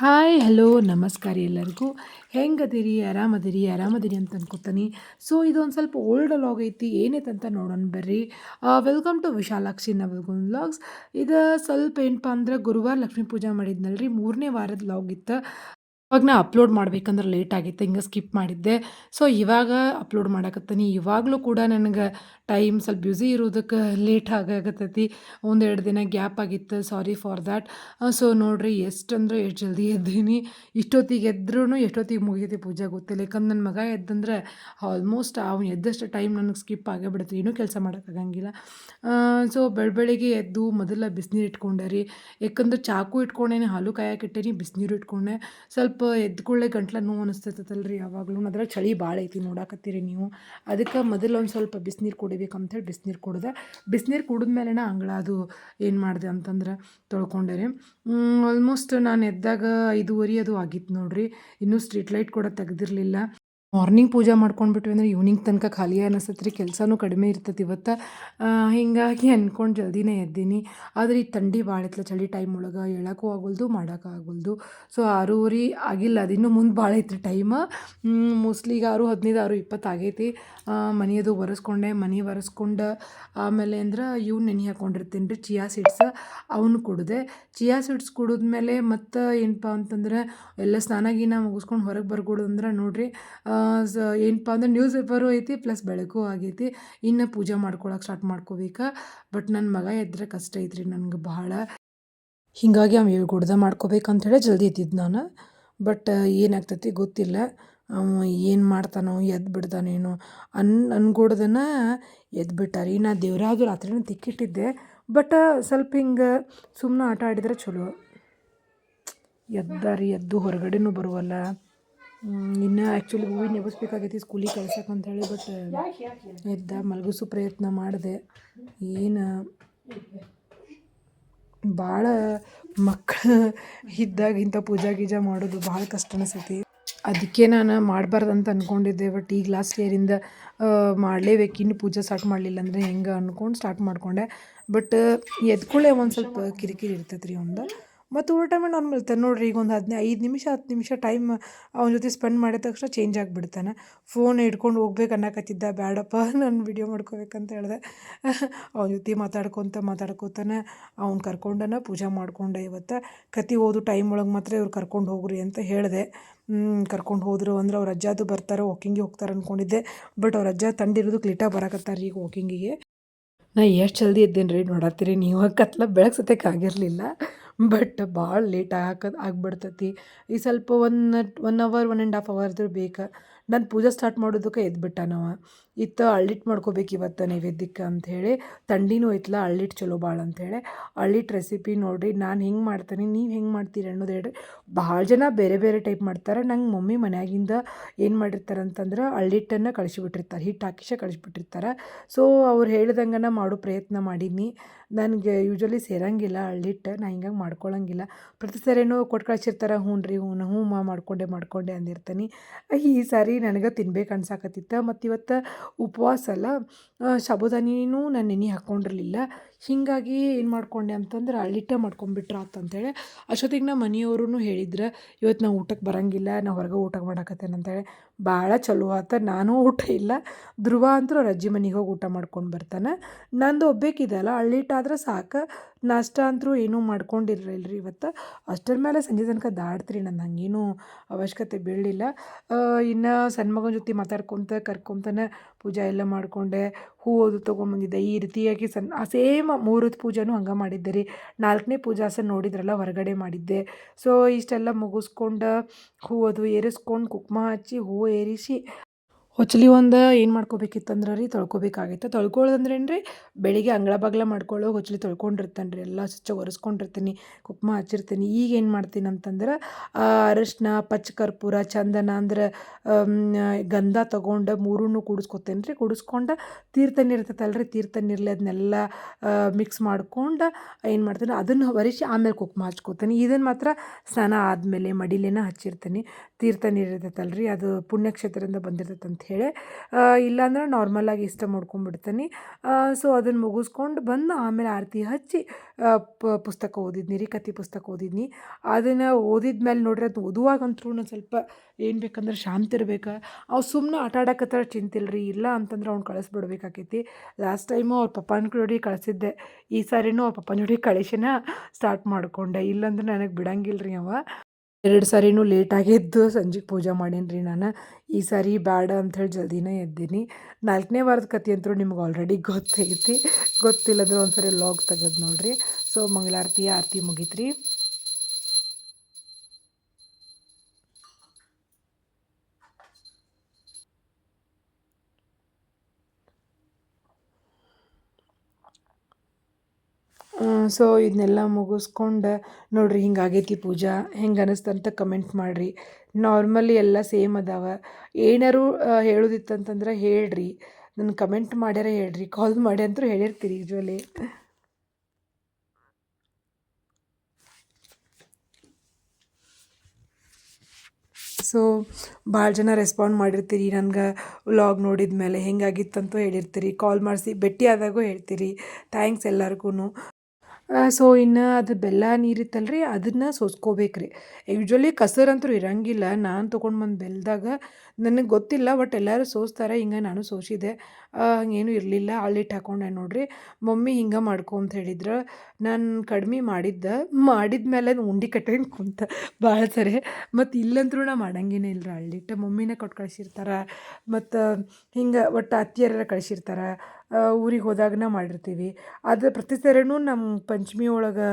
Hi, hello, ನಮಸ್ಕಾರ ಎಲ್ಲರಿಗೂ. ಹೆಂಗದಿರಿ, ಆರಾಮದಿರಿ ಆರಾಮದಿರಿ ಅಂತ ಅನ್ಕೋತೀನಿ. ಸೊ ಇದೊಂದು ಸ್ವಲ್ಪ ಓಲ್ಡ್ ಲಾಗ್ ಐತಿ, ಏನೈತೆ ಅಂತ ನೋಡೋಣ ಬರ್ರಿ. Welcome to Vishalakshi Navalgun vlogs ಇದು ಸ್ವಲ್ಪ ಏನಪ್ಪ ಅಂದ್ರೆ ಗುರುವಾರ ಲಕ್ಷ್ಮೀ ಪೂಜೆ ಮಾಡಿದ್ನಲ್ರಿ, ಮೂರನೇ ವಾರದ ಲಾಗ್ ಇತ್ತು. ಇವಾಗ ನಾ ಅಪ್ಲೋಡ್ ಮಾಡ್ಬೇಕಂದ್ರೆ ಲೇಟ್ ಆಗಿತ್ತು, ಹಿಂಗೆ ಸ್ಕಿಪ್ ಮಾಡಿದ್ದೆ. ಸೊ ಇವಾಗ ಅಪ್ಲೋಡ್ ಮಾಡಕತ್ತೀನಿ. ಇವಾಗಲೂ ಕೂಡ ನನಗೆ ಟೈಮ್ ಸ್ವಲ್ಪ ಬ್ಯುಸಿ ಇರೋದಕ್ಕೆ ಲೇಟ್ ಆಗಾಕತ್ತೈತಿ. ಒಂದೆರಡು ದಿನ ಗ್ಯಾಪ್ ಆಗಿತ್ತು ಸಾರಿ ಫಾರ್ ದ್ಯಾಟ್ ಸೊ ನೋಡಿರಿ ಎಷ್ಟು ಅಂದ್ರೆ ಎಷ್ಟು ಜಲ್ದಿ ಎದ್ದೀನಿ. ಇಷ್ಟೊತ್ತಿಗೆ ಎದ್ರೂ ಎಷ್ಟೊತ್ತಿಗೆ ಮುಗಿಯೈತಿ ಪೂಜೆ ಗೊತ್ತಿಲ್ಲ. ಯಾಕಂದ್ರೆ ನನ್ನ ಮಗ ಎದ್ದಂದ್ರೆ ಆಲ್ಮೋಸ್ಟ್ ಅವ್ನು ಎದ್ದಷ್ಟು ಟೈಮ್ ನನಗೆ ಸ್ಕಿಪ್ ಆಗೇ ಬಿಡುತ್ತೆ. ಏನೂ ಕೆಲಸ ಮಾಡೋಕ್ಕಾಗಂಗಿಲ್ಲ ಸೊ ಬೆಳಬೆಳಿಗ್ಗೆ ಎದ್ದು ಮೊದಲ ಬಿಸಿನೀರು ಇಟ್ಕೊಂಡೆ ರೀ. ಯಾಕಂದ್ರೆ ಚಾಕು ಇಟ್ಕೊಂಡೇನೆ, ಹಾಲು ಕಾಯಕ್ಕೆ ಇಟ್ಟೇನಿ, ಬಿಸಿನೀರು ಇಟ್ಕೊಂಡೆ. ಸ್ವಲ್ಪ ಎದ್ದ ಕೂಡಲೇ ಗಂಟ್ಲ ನೋವು ಅನಿಸ್ತೈತಲ್ಲ ರೀ ಯಾವಾಗಲೂ. ಅದ್ರಾಗ ಚಳಿ ಭಾಳ ಐತಿ ನೋಡಾಕತ್ತೀರಿ ನೀವು. ಅದಕ್ಕೆ ಮೊದಲು ಒಂದು ಸ್ವಲ್ಪ ಬಿಸಿನೀರು ಕುಡಿಬೇಕಂತೇಳಿ ಬಿಸಿನೀರು ಕುಡ್ದೆ. ಬಿಸಿನೀರು ಕುಡಿದ್ಮೇಲೆ ಅಂಗಳ ಅದು ಏನು ಮಾಡಿದೆ ಅಂತಂದ್ರೆ ತೊಳ್ಕೊಂಡೆ ರೀ ಆಲ್ಮೋಸ್ಟ್ ನಾನು ಎದ್ದಾಗ ಐದೂವರೆ ಅದು ಆಗಿತ್ತು ನೋಡಿರಿ. ಇನ್ನೂ ಸ್ಟ್ರೀಟ್ ಲೈಟ್ ಕೂಡ ತೆಗ್ದಿರಲಿಲ್ಲ. ಮಾರ್ನಿಂಗ್ ಪೂಜೆ ಮಾಡ್ಕೊಂಡ್ಬಿಟ್ವಿ ಅಂದ್ರೆ ಈವ್ನಿಂಗ್ ತನಕ ಖಾಲಿ ಅನಿಸ್ತೈತೆ ರೀ ಕೆಲಸನೂ ಕಡಿಮೆ ಇರ್ತೈತಿ. ಇವತ್ತು ಹೀಗಾಗಿ ಅಂದ್ಕೊಂಡು ಜಲ್ದಿನೇ ಎದ್ದೀನಿ. ಆದರೆ ಈ ಥಂಡಿ ಭಾಳ ಐತ್ಲ ಚಳಿ ಟೈಮ್ ಒಳಗೆ, ಹೇಳೋಕ್ಕೂ ಆಗೋಲ್ದು, ಮಾಡೋಕ್ಕೂ ಆಗೋಲ್ದು. ಸೊ ಆರೂವರೆ ಆಗಿಲ್ಲ, ಅದು ಮುಂದೆ ಭಾಳ ಐತ್ರಿ ಟೈಮ ಮೋಸ್ಟ್ಲಿ ಈಗ ಆರು, ಹದಿನೈದು, ಆರು, ಇಪ್ಪತ್ತು ಆಗೈತಿ. ಮನೆಯದು ಒರೆಸ್ಕೊಂಡೆ, ಮನೆ ಒರೆಸ್ಕೊಂಡು ಆಮೇಲೆ ಅಂದ್ರೆ ಇವು ನೆನೆ ಹಾಕ್ಕೊಂಡಿರ್ತೀನಿ ರೀ ಚಿಯಾ ಸೀಡ್ಸ್ ಅವನು ಕುಡಿದೆ. ಚಿಯಾ ಸೀಡ್ಸ್ ಕುಡಿದ್ಮೇಲೆ ಮತ್ತು ಏನಪ್ಪ ಅಂತಂದ್ರೆ, ಎಲ್ಲ ಸ್ನಾನ ಗೀನ ಮುಗಿಸ್ಕೊಂಡು ಹೊರಗೆ ಬರ್ಕೊಡು ಅಂದ್ರೆ ನೋಡಿರಿ ಏನಪ್ಪ ಅಂದ್ರೆ ನ್ಯೂಸ್ ಪೇಪರು ಐತಿ ಪ್ಲಸ್ ಬೆಳಕು ಆಗೈತಿ. ಇನ್ನು ಪೂಜೆ ಮಾಡ್ಕೊಳಕ್ಕೆ ಸ್ಟಾರ್ಟ್ ಮಾಡ್ಕೋಬೇಕು. ಬಟ್ ನನ್ನ ಮಗ ಎದ್ರೆ ಕಷ್ಟ ಐತ್ರಿ, ನನಗೆ ಬಹಳ ಹೀಗಾಗಿ ಅವ ಗುಡ್ದ ಮಾಡ್ಕೋಬೇಕಂತೇಳಿ ಜಲ್ದಿ ಇದ್ದಿದ್ದು ನಾನು. ಬಟ್ ಏನಾಗ್ತೈತಿ ಗೊತ್ತಿಲ್ಲ. ಅವ ಏನು ಮಾಡ್ತಾನೋ ಎದ್ದು ಬಿಡ್ತಾನೇನೋ ಅನ್, ಅನ್ಗೂಡ್ದನ ಎದ್ದು ಬಿಟ್ಟಾರಿ. ನಾ ದೇವರಾದ್ರು ರಾತ್ರಿನೂ ತಿಕ್ಕಿಟ್ಟಿದ್ದೆ. ಬಟ್ ಸ್ವಲ್ಪ ಹಿಂಗೆ ಸುಮ್ಮನೆ ಆಟ ಆಡಿದ್ರೆ ಚಲೋ. ಎದ್ದಾರಿ, ಎದ್ದು ಹೊರಗಡೆನೂ ಬರುವಲ್ಲ. ಇನ್ನು ಆ್ಯಕ್ಚುಲಿ ಹೂವಿನ ಎಬ್ಬಿಸ್ಬೇಕಾಗೈತಿ ಸ್ಕೂಲಿಗೆ ಕಳ್ಸಕ್ಕೆ ಅಂತೇಳಿ ಬಟ್ ಎದ್ದ ಮಲಗಿಸೋ ಪ್ರಯತ್ನ ಮಾಡಿದೆ. ಏನು ಭಾಳ ಮಕ್ಕಳು ಇದ್ದಾಗ ಇಂಥ ಪೂಜಾ ಗೀಜಾ ಮಾಡೋದು ಭಾಳ ಕಷ್ಟ ಅನಿಸ್ತೈತಿ ಅದಕ್ಕೆ ನಾನು ಮಾಡಬಾರ್ದು ಅಂತ ಅಂದ್ಕೊಂಡಿದ್ದೆ ಬಟ್ ಈಗ ಲಾಸ್ಟ್ ಇಯರಿಂದ ಮಾಡಲೇಬೇಕು. ಇನ್ನು ಪೂಜೆ ಸ್ಟಾರ್ಟ್ ಮಾಡಲಿಲ್ಲ ಅಂದರೆ ಹೆಂಗೆ ಅಂದ್ಕೊಂಡು ಸ್ಟಾರ್ಟ್ ಮಾಡಿಕೊಂಡೆ. ಬಟ್ ಎದ್ಕೊಳ್ಳೆ ಒಂದು ಸ್ವಲ್ಪ ಕಿರಿಕಿರಿ ಇರ್ತೈತೆ ರೀ ಒಂದು. ಮತ್ತು ಊಟ ಟೈಮೇ ನಾರ್ಮಲ್ ಇರ್ತಾನೆ ನೋಡ್ರಿ, ಈಗ ಒಂದು ಹದಿನೈದು ಐದು ನಿಮಿಷ, ಹತ್ತು ನಿಮಿಷ ಟೈಮ್ ಅವನ ಜೊತೆ ಸ್ಪೆಂಡ್ ಮಾಡಿದ ತಕ್ಷಣ ಚೇಂಜ್ ಆಗಿಬಿಡ್ತಾನೆ. ಫೋನ್ ಹಿಡ್ಕೊಂಡು ಹೋಗ್ಬೇಕು ಅನ್ನಕತ್ತಿದ್ದ. ಬ್ಯಾಡಪ್ಪ, ನಾನು ವಿಡಿಯೋ ಮಾಡ್ಕೋಬೇಕಂತ ಹೇಳಿದೆ. ಅವನ ಜೊತೆ ಮಾತಾಡ್ಕೊತ ಮಾತಾಡ್ಕೊತಾನೆ. ಅವ್ನು ಕರ್ಕೊಂಡನ ಪೂಜೆ ಮಾಡ್ಕೊಂಡೆ ಇವತ್ತು. ಕತಿ ಓದು ಟೈಮ್ ಒಳಗೆ ಮಾತ್ರ ಇವ್ರು ಕರ್ಕೊಂಡು ಹೋಗ್ರಿ ಅಂತ ಹೇಳಿದೆ. ಕರ್ಕೊಂಡು ಹೋದರು ಅಂದ್ರೆ ಅವ್ರ ಅಜ್ಜಾದು ಬರ್ತಾರೆ ವಾಕಿಂಗಿಗೆ ಹೋಗ್ತಾರೆ ಅಂದ್ಕೊಂಡಿದ್ದೆ ಬಟ್ ಅವ್ರ ಅಜ್ಜ ತಂಡಿರೋದು ಕ್ಲಿಟ ಬರಕತ್ತಾರೆ ಈಗ ವಾಕಿಂಗಿಗೆ ನಾ ಎಷ್ಟು ಜಲ್ದಿ ಇದ್ದೇನೆ ರೀ ನೋಡತ್ತೀರಿ, ನೀವು ಕತ್ಲ ಬೆಳಗ್ಗೆ ಸತ್ಯಕ್ಕೆ ಆಗಿರಲಿಲ್ಲ. ಬಟ್ ಭಾಳ ಲೇಟ್ ಆಗಕ್ಕೆ ಆಗ್ಬಿಡ್ತೈತಿ. ಈ ಸ್ವಲ್ಪ one one hour one and half ಅವರ್ದು ಬೇಕು. ನಾನು ಪೂಜೆ ಸ್ಟಾರ್ಟ್ ಮಾಡೋದಕ್ಕೆ ಎದ್ಬಿಟ್ಟಾನವ. ಇತ್ತು ಅಳ್ಳಿಟ್ಟು ಮಾಡ್ಕೋಬೇಕು ಇವತ್ತು ನೈವೇದ್ಯಕ್ಕೆ ಅಂಥೇಳಿ ತಂಡಿನೂ ಐತ್ಲ ಅಳ್ಳಿಟ್ಟು ಚಲೋ ಭಾಳ ಅಂಥೇಳಿ ಅಳ್ಳಿಟ್ಟು ರೆಸಿಪಿ ನೋಡಿರಿ, ನಾನು ಹೆಂಗೆ ಮಾಡ್ತೀನಿ, ನೀವು ಹೆಂಗೆ ಮಾಡ್ತೀರಿ ಅನ್ನೋದು ಹೇಳ್ರಿ. ಭಾಳ ಜನ ಬೇರೆ ಬೇರೆ ಟೈಪ್ ಮಾಡ್ತಾರೆ. ನಂಗೆ ಮಮ್ಮಿ ಮನ್ಯಾಗಿಂದ ಏನು ಮಾಡಿರ್ತಾರೆ ಅಂತಂದ್ರೆ ಅಳ್ಳಿಟ್ಟನ್ನು ಕಳಿಸಿಬಿಟ್ಟಿರ್ತಾರೆ ಹಿಟ್ಟು ಹಾಕಿಸೇ ಕಳಿಸ್ಬಿಟ್ಟಿರ್ತಾರೆ. ಸೊ ಅವ್ರು ಹೇಳ್ದಂಗೆ ಮಾಡೋ ಪ್ರಯತ್ನ ಮಾಡೀನಿ ನನಗೆ ಯೂಶ್ವಲಿ ಸೇರಂಗಿಲ್ಲ ಅಳ್ಳಿಟ್ಟು ನಾ ಹಿಂಗಾಗಿ ಮಾಡ್ಕೊಳ್ಳಂಗಿಲ್ಲ ಪ್ರತಿ ಸರಿನೂ ಕೊಟ್ಟು ಕಳಿಸಿರ್ತಾರೆ ಹ್ಞೂ ರೀ ಹ್ಞೂ ಹ್ಞೂ ಮಾಡ್ಕೊಂಡೆ ಮಾಡ್ಕೊಂಡೆ ಅಂದಿರ್ತೀನಿ. ಈ ಸಾರಿ ನನಗೆ ತಿನ್ಬೇಕು ಅನ್ಸಾಕತ್ತಿತ್ತು. ಮತ್ತು ಇವತ್ತು ಉಪವಾಸ ಅಲ್ಲ? ಸಾಬುದಾನಿನೂ ನಾನು ನೆನೆ ಹಾಕ್ಕೊಂಡಿರಲಿಲ್ಲ ಹೀಗಾಗಿ ಏನು ಮಾಡ್ಕೊಂಡೆ ಅಂತಂದ್ರೆ ಅಳ್ಳಿಟ್ಟೆ ಆತು ಆತಂತೇಳಿ ಅಷ್ಟೊತ್ತಿಗೆ ನಮ್ಮ ಮನೆಯವ್ರೂ ಹೇಳಿದ್ರು ಇವತ್ತು ನಾವು ಊಟಕ್ಕೆ ಬರೋಂಗಿಲ್ಲ, ನಾ ಹೊರಗೆ ಊಟ ಮಾಡಾಕತ್ತೇನೆ ಅಂತೇಳಿ. ಭಾಳ ಚಲೋ ಆತ, ನಾನು ಊಟ ಇಲ್ಲ. ಧ್ರುವ ಅಂತೂ ಅಜ್ಜಿ ಮನೆಗೆ ಹೋಗಿ ಊಟ ಮಾಡ್ಕೊಂಡು ಬರ್ತಾನೆ. ನಂದು ಒಬ್ಬೇಕಿದೆಯಲ್ಲ ಅಳ್ಳಿಟ್ಟಾದ್ರೆ ಸಾಕು. ನಾಷ್ಟ ಅಂತೂ ಏನೂ ಮಾಡ್ಕೊಂಡಿರಲಿಲ್ಲ ಇವತ್ತು. ಅಷ್ಟರ ಮೇಲೆ ಸಂಜೆ ತನಕ ದಾಡ್ತ್ರಿ ನಂದು, ಹಂಗೇನೂ ಅವಶ್ಯಕತೆ ಬೀಳಲಿಲ್ಲ. ಇನ್ನು ಸಣ್ಣ ಮಗನ ಜೊತೆ ಮಾತಾಡ್ಕೊತ ಕರ್ಕೊತಾನೆ ಪೂಜೆ ಎಲ್ಲ ಮಾಡಿಕೊಂಡೆ ಹೂವು ತೊಗೊಂಬಂದಿದ್ದೆ. ಈ ರೀತಿಯಾಗಿ ಸಣ್ಣ ಸೇಮ್ ಮೂರು ಪೂಜೆನೂ ಹಂಗೆ ಮಾಡಿದ್ದೆ ರೀ. ನಾಲ್ಕನೇ ಪೂಜಾಸ ನೋಡಿದ್ರಲ್ಲ, ಹೊರಗಡೆ ಮಾಡಿದ್ದೆ. ಸೊ ಇಷ್ಟೆಲ್ಲ ಮುಗಿಸ್ಕೊಂಡು ಹೂವದು ಏರಿಸ್ಕೊಂಡು ಕುಂಕುಮ ಹಚ್ಚಿ ಹೂವು ಏರಿಸಿ ಹೊಚ್ಲಿ ಒಂದು ಏನು ಮಾಡ್ಕೋಬೇಕಿತ್ತಂದ್ರೆ ರೀ ತೊಳ್ಕೊಬೇಕಾಗಿತ್ತು ತೊಳ್ಕೊಳ್ಳೋದಂದ್ರೆ ಏನು ರೀ ಬೆಳಿಗ್ಗೆ ಅಂಗಳ ಬಾಗ್ಲ ಮಾಡ್ಕೊಳ್ಳೋ ಹೊಚ್ಲಿ ತೊಳ್ಕೊಂಡಿರ್ತಾನೆ ರೀ ಎಲ್ಲ ಸ್ವಚ್ಛ ಒರೆಸ್ಕೊಂಡಿರ್ತೀನಿ. ಕುಕ್ಮ ಹಚ್ಚಿರ್ತೀನಿ. ಈಗ ಏನು ಮಾಡ್ತೀನಿ ಅಂತಂದ್ರೆ ಅರಶಿನ ಪಚ್ಚ ಕರ್ಪೂರ ಚಂದನ ಅಂದ್ರೆ ಗಂಧ ತೊಗೊಂಡು ಮೂರೂ ಕೂಡಿಸ್ಕೊತೇನೆ ರೀ ಕೂಡಿಸ್ಕೊಂಡು ತೀರ್ಥ ನೀರು ಇರ್ತೈತಲ್ಲ ರೀ ತೀರ್ಥ ನೀರಲ್ಲಿ ಅದನ್ನೆಲ್ಲ ಮಿಕ್ಸ್ ಮಾಡ್ಕೊಂಡು ಏನು ಮಾಡ್ತೀನಿ, ಅದನ್ನು ಒರೆಸಿ ಆಮೇಲೆ ಕುಕ್ಮ ಹಚ್ಕೋತೀನಿ. ಇದನ್ನು ಮಾತ್ರ ಸ್ನಾನ ಆದಮೇಲೆ ಮಡಿಲೇನ ಹಚ್ಚಿರ್ತೀನಿ. ತೀರ್ಥ ನೀರು ಇರ್ತೈತಲ್ಲ ರೀ ಅದು ಪುಣ್ಯಕ್ಷೇತ್ರದಿಂದ ಬಂದಿರ್ತೈತೆ ಅಂತ ಹೇಳಿ ಇಲ್ಲಾಂದ್ರೆ ನಾರ್ಮಲಾಗಿ ಇಷ್ಟ ಮಾಡ್ಕೊಂಡ್ಬಿಡ್ತೀನಿ. ಸೊ ಅದನ್ನು ಮುಗಿಸ್ಕೊಂಡು ಬಂದು ಆಮೇಲೆ ಆರತಿ ಹಚ್ಚಿ ಪುಸ್ತಕ ಓದಿದ್ನಿ ರೀ ಕತೆ ಪುಸ್ತಕ ಓದಿದ್ನಿ. ಅದನ್ನು ಓದಿದ ಮೇಲೆ ನೋಡ್ರಿ ಅದು ಓದುವಾಗಂತೂ ನಾನು ಸ್ವಲ್ಪ ಏನು ಬೇಕಂದ್ರೆ ಶಾಂತಿ ಇರ್ಬೇಕು. ಅವು ಸುಮ್ಮನೆ ಆಟ ಆಡಕತ್ತರ ಚಿಂತಿಲ್ಲ ರೀ ಇಲ್ಲ ಅಂತಂದ್ರೆ ಅವ್ನು ಕಳಿಸ್ಬಿಡ್ಬೇಕಾಕೈತಿ. ಲಾಸ್ಟ್ ಟೈಮು ಅವ್ರ ಪಪ್ಪನ ಜೋಡಿ ಕಳಿಸಿದ್ದೆ. ಈ ಸಾರಿನೂ ಅವ್ರ ಪಪ್ಪನ ಜೋಡಿ ಕಳಿಸಿನ ಸ್ಟಾರ್ಟ್ ಮಾಡಿಕೊಂಡೆ. ಇಲ್ಲಾಂದ್ರೆ ನನಗೆ ಬಿಡಂಗಿಲ್ಲ ರೀ ಅವ. ಎರಡು ಸಾರಿನೂ ಲೇಟಾಗಿ ಎದ್ದು ಸಂಜೆಗೆ ಪೂಜೆ ಮಾಡೀನಿ ರೀ ನಾನು. ಈ ಸಾರಿ ಬೇಡ ಅಂಥೇಳಿ ಜಲ್ದಿನೇ ಎದ್ದೀನಿ. ನಾಲ್ಕನೇ ವಾರದ ಕತೆ ಅಂತೂ ನಿಮ್ಗೆ ಆಲ್ರೆಡಿ ಗೊತ್ತೈತಿ. ಗೊತ್ತಿಲ್ಲದ್ರೆ ಒಂದು ಸರಿ ಲಾಗ್ ತೆಗೆದು ನೋಡಿರಿ. ಸೊ ಮಂಗಳಾರತಿ, ಆರತಿ ಮುಗೀತು ರೀ ಸೊ ಇದನ್ನೆಲ್ಲ ಮುಗಿಸ್ಕೊಂಡು ನೋಡ್ರಿ ಹಿಂಗೆ ಆಗೈತಿ ಪೂಜಾ. ಹೆಂಗೆ ಅನಿಸ್ತಂತ ಕಮೆಂಟ್ ಮಾಡಿರಿ. ನಾರ್ಮಲಿ ಎಲ್ಲ ಸೇಮ್ ಅದಾವ. ಏನಾರು ಹೇಳೋದಿತ್ತಂತಂದ್ರೆ ಹೇಳ್ರಿ. ನನ್ನ ಕಮೆಂಟ್ ಮಾಡ್ಯಾರ ಹೇಳ್ರಿ. ಕಾಲ್ ಮಾಡಿ ಅಂತೂ ಹೇಳಿರ್ತೀರಿ ಯೂಜ್ವಲಿ ಸೊ ಭಾಳ ಜನ ರೆಸ್ಪಾಂಡ್ ಮಾಡಿರ್ತೀರಿ ನನಗೆ ವ್ಲಾಗ್ ನೋಡಿದ ಮೇಲೆ ಹೆಂಗಾಗಿತ್ತಂತೂ ಹೇಳಿರ್ತೀರಿ. ಕಾಲ್ ಮಾಡಿಸಿ ಭೇಟಿ ಆದಾಗೂ ಹೇಳ್ತೀರಿ. ಥ್ಯಾಂಕ್ಸ್ ಎಲ್ಲರಿಗೂ ಸೊ, ಇನ್ನು ಅದು ಬೆಲ್ಲ ನೀರಿತ್ತಲ್ಲ ರೀ ಅದನ್ನು ಸೋಸ್ಕೋಬೇಕು ರೀ ಯೂಶ್ವಲಿ ಕಸರಂತೂ ಇರಂಗಿಲ್ಲ. ನಾನು ತೊಗೊಂಡು ಬಂದು ಬೆಲ್ದಾಗ ನನಗೆ ಗೊತ್ತಿಲ್ಲ, ಬಟ್ ಎಲ್ಲರೂ ಸೋಸ್ತಾರೆ, ಹಿಂಗೆ ನಾನು ಸೋಸಿದೆ. ಹಂಗೇನು ಇರಲಿಲ್ಲ. ಅಳ್ಳಿಟ್ಟು ಹಾಕೊಂಡೆ ನೋಡ್ರಿ. ಮಮ್ಮಿ ಹಿಂಗೆ ಮಾಡ್ಕೊ ಅಂತ ಹೇಳಿದ್ರು. ನಾನು ಕಡಿಮೆ ಮಾಡಿದ್ದೆ. ಮಾಡಿದ ಮೇಲೆ ಉಂಡೆ ಕಟ್ಟಂಗೆ ಕುಂತ ಭಾಳ ಸರಿ. ಮತ್ತು ಇಲ್ಲಂದ್ರೂ ನಾ ಮಾಡಂಗೇನೇ ಇಲ್ಲ ಅಳ್ಳಿಟ್ಟು ಮಮ್ಮಿನೇ ಕೊಟ್ಟು ಕಳಿಸಿರ್ತಾರೆ. ಮತ್ತು ಹಿಂಗೆ ಒಟ್ಟು ಅತ್ತಿಯರ ಕಳಿಸಿರ್ತಾರೆ. ಊರಿಗೆ ಹೋದಾಗನ ಮಾಡಿರ್ತೀವಿ. ಅದು ಪ್ರತಿ ಸರಿನೂ ನಮ್ಮ ಪಂಚಮಿ ಒಳಗೆ